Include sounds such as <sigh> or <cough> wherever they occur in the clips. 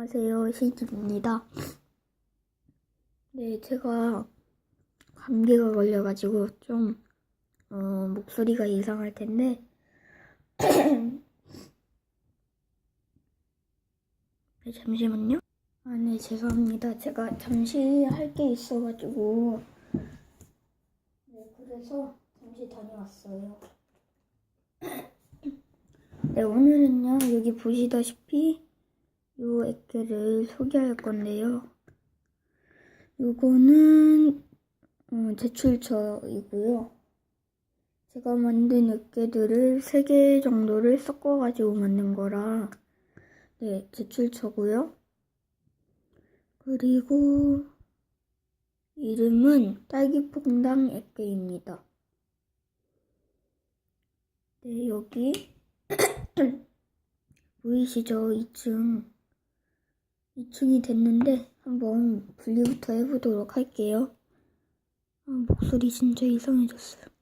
안녕하세요. 시집입니다. 네, 제가 감기가 걸려가지고 좀, 어, 목소리가 이상할 텐데, <coughs> 네, 잠시만요. 아, 네, 죄송합니다. 제가 잠시 할 게 있어가지고, 네, 그래서 잠시 다녀왔어요. <coughs> 네, 오늘은요, 여기 보시다시피, 요 액계를 소개할 건데요. 요거는 어, 제출처이고요. 제가 만든 액계들을 3개 정도를 섞어가지고 만든 거라 네, 제출처고요. 그리고 이름은 딸기퐁당 액계입니다. 네, 여기 <coughs> 보이시죠? 2층 2층이 됐는데 한번 분리부터 해보도록 할게요. 아, 목소리 진짜 이상해졌어요.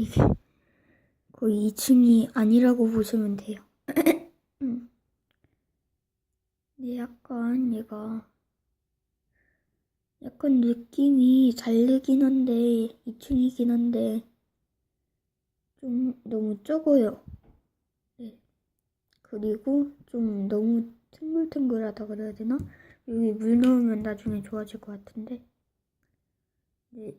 이게 거의 2층이 아니라고 보시면 돼요. <clears throat> 음. 근데 약간 얘가 약간 느낌이 잘 내긴 한데 2층이긴 한데 좀 너무 적어요. 네. 그리고 좀 너무 탱글탱글하다 그래야 되나? 여기 물 넣으면 나중에 좋아질 것 같은데. 네.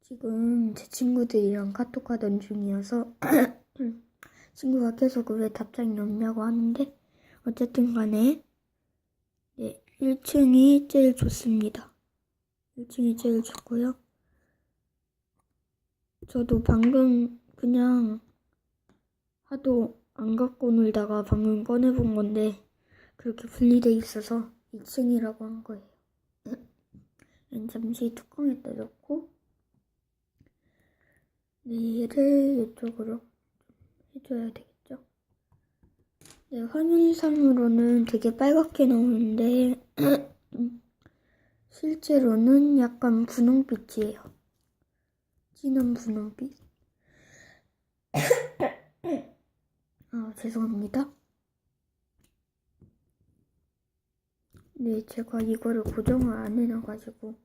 지금 제 친구들이랑 카톡 하던 중이어서 <clears throat> 친구가 계속 왜 답장이 없냐고 하는데 어쨌든 간에 네, 1층이 제일 좋습니다. 1층이 제일 좋고요. 저도 방금 그냥 하도 안 갖고 놀다가 방금 꺼내본 건데 그렇게 분리돼 있어서 2층이라고 한 거예요. <clears throat> 잠시 뚜껑에다 넣고 네, 얘를 이쪽으로 해줘야 되겠죠? 네, 화면상으로는 되게 빨갛게 나오는데 <clears throat> 실제로는 약간 분홍빛이에요. 진한 분홍빛. <coughs> 아, 죄송합니다. 네, 제가 이거를 고정을 안 해놔가지고. 네,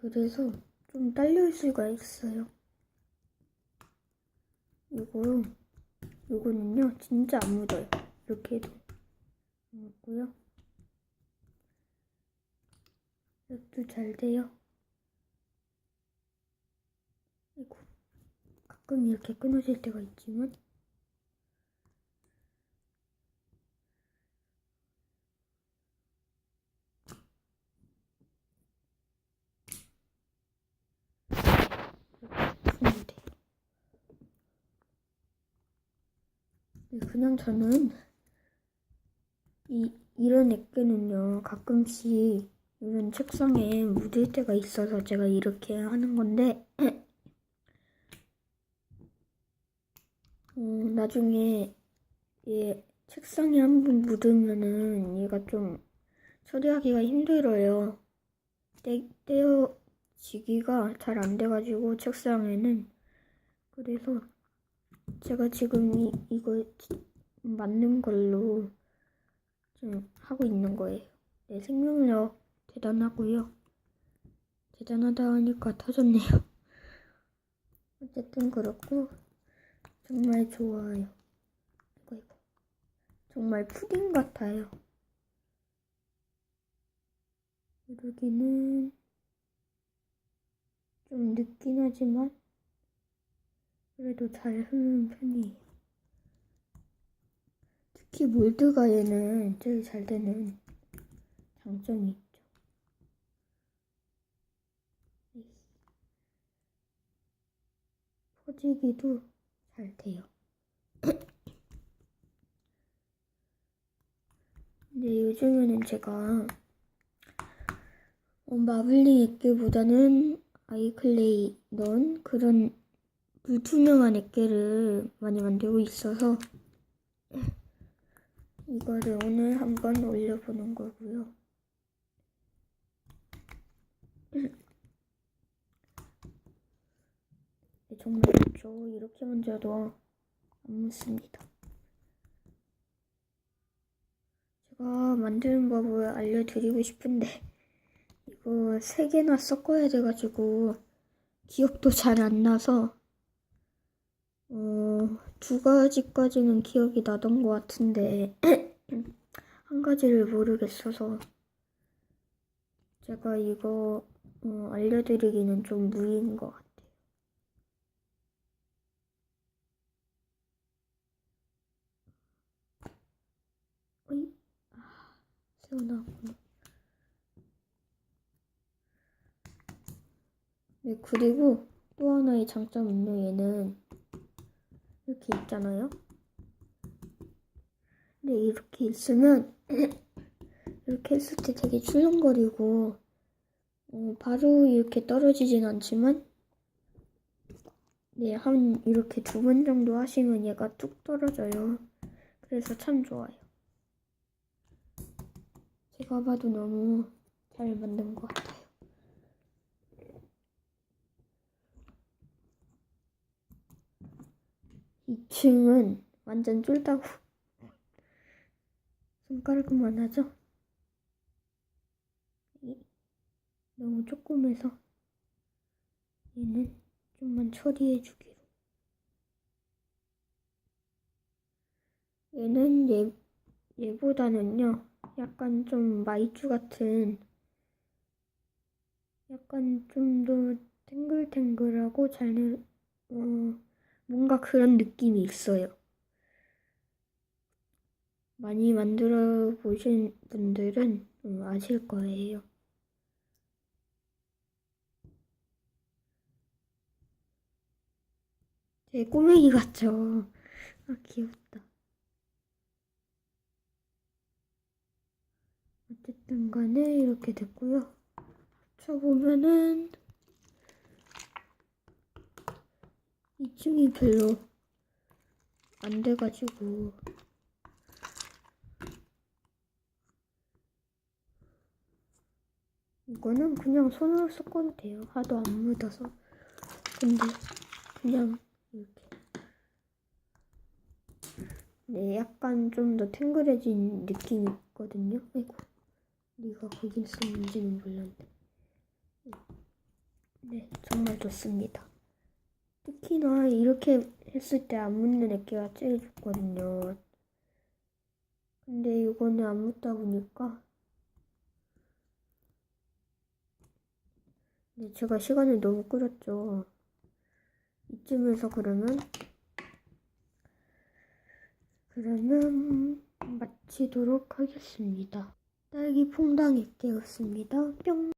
그래서 좀 딸릴 수가 있어요. 이거, 이거는요, 진짜 안 묻어요. 이렇게 해도. 안 묻고요. 이것도 잘 돼요. 아이고, 가끔 이렇게 끊어질 때가 있지만, 풀면 돼요. 네, 그냥 저는 이, 이런 액계는요, 가끔씩 이런 책상에 묻을 때가 있어서 제가 이렇게 하는 건데, <clears throat> 어, 나중에 얘 책상에 한 번 묻으면은 얘가 좀 처리하기가 힘들어요. 떼, 떼어지기가 잘 안 돼가지고 책상에는 그래서 제가 지금 이, 이거 맞는 걸로 좀 하고 있는 거예요. 네, 생명력 대단하고요. 대단하다 하니까 터졌네요. <laughs> 어쨌든 그렇고 정말 좋아요. 이거 이거 정말 푸딩 같아요. 여기는 좀 늦긴 하지만 그래도 잘 흐르는 편이에요. 특히 몰드가에는 제일 잘 되는 장점이 있죠. 퍼지기도 잘 돼요. <coughs> 근데 요즘에는 제가 어, 마블링 액계보다는 아이클레이 넣은 그런 불투명한 액계를 많이 만들고 있어서 이거를 오늘 한번 올려보는 거고요. 네, 정말 좋죠. 이렇게 만져도 안 묻습니다. 제가 만드는 법을 알려드리고 싶은데 이거 세 개나 섞어야 돼가지고 기억도 잘 안 나서 어, 두 가지까지는 기억이 나던 것 같은데 <clears throat> 한 가지를 모르겠어서 제가 이거 어, 알려드리기는 좀 무리인 것 같아요. 아, 새어나왔구나. 네, 그리고 또 하나의 장점은요, 얘는 이렇게 있잖아요. 근데 이렇게 있으면 <clears throat> 이렇게 했을 때 되게 출렁거리고 어, 바로 이렇게 떨어지진 않지만 네, 한 이렇게 두 번 정도 하시면 얘가 뚝 떨어져요. 그래서 참 좋아요. 제가 봐도 너무 잘 만든 것 같아요. 이층은 완전 쫄다고 손가락만 하죠? 이- 너무 조그매서 얘는 좀만 처리해 주기로. 얘는 얘, 얘보다는요, 약간 좀 마이쮸 같은, 약간 좀 더 탱글탱글하고 잘, 내, 어, 뭔가 그런 느낌이 있어요. 많이 만들어 보신 분들은 음, 아실 거예요. 제 꼬맹이 같죠? 아, 귀엽다. 어쨌든 간에 이렇게 됐고요. 합쳐보면은 2층이 별로 안 돼가지고 이거는 그냥 손으로 섞어도 돼요. 하도 안 묻어서. 근데 그냥 이렇게 네, 약간 좀 더 탱글해진 느낌이 있거든요. 아이고, 네가 거기 있었는지는 몰랐네. 네, 정말 좋습니다. 특히나 이렇게 했을 때 안 묻는 액기가 제일 좋거든요. 근데 이거는 안 묻다 보니까 네, 제가 시간을 너무 끌었죠. 이쯤에서 그러면 그러면 마치도록 하겠습니다. 딸기 퐁당 액기였습니다. 뿅!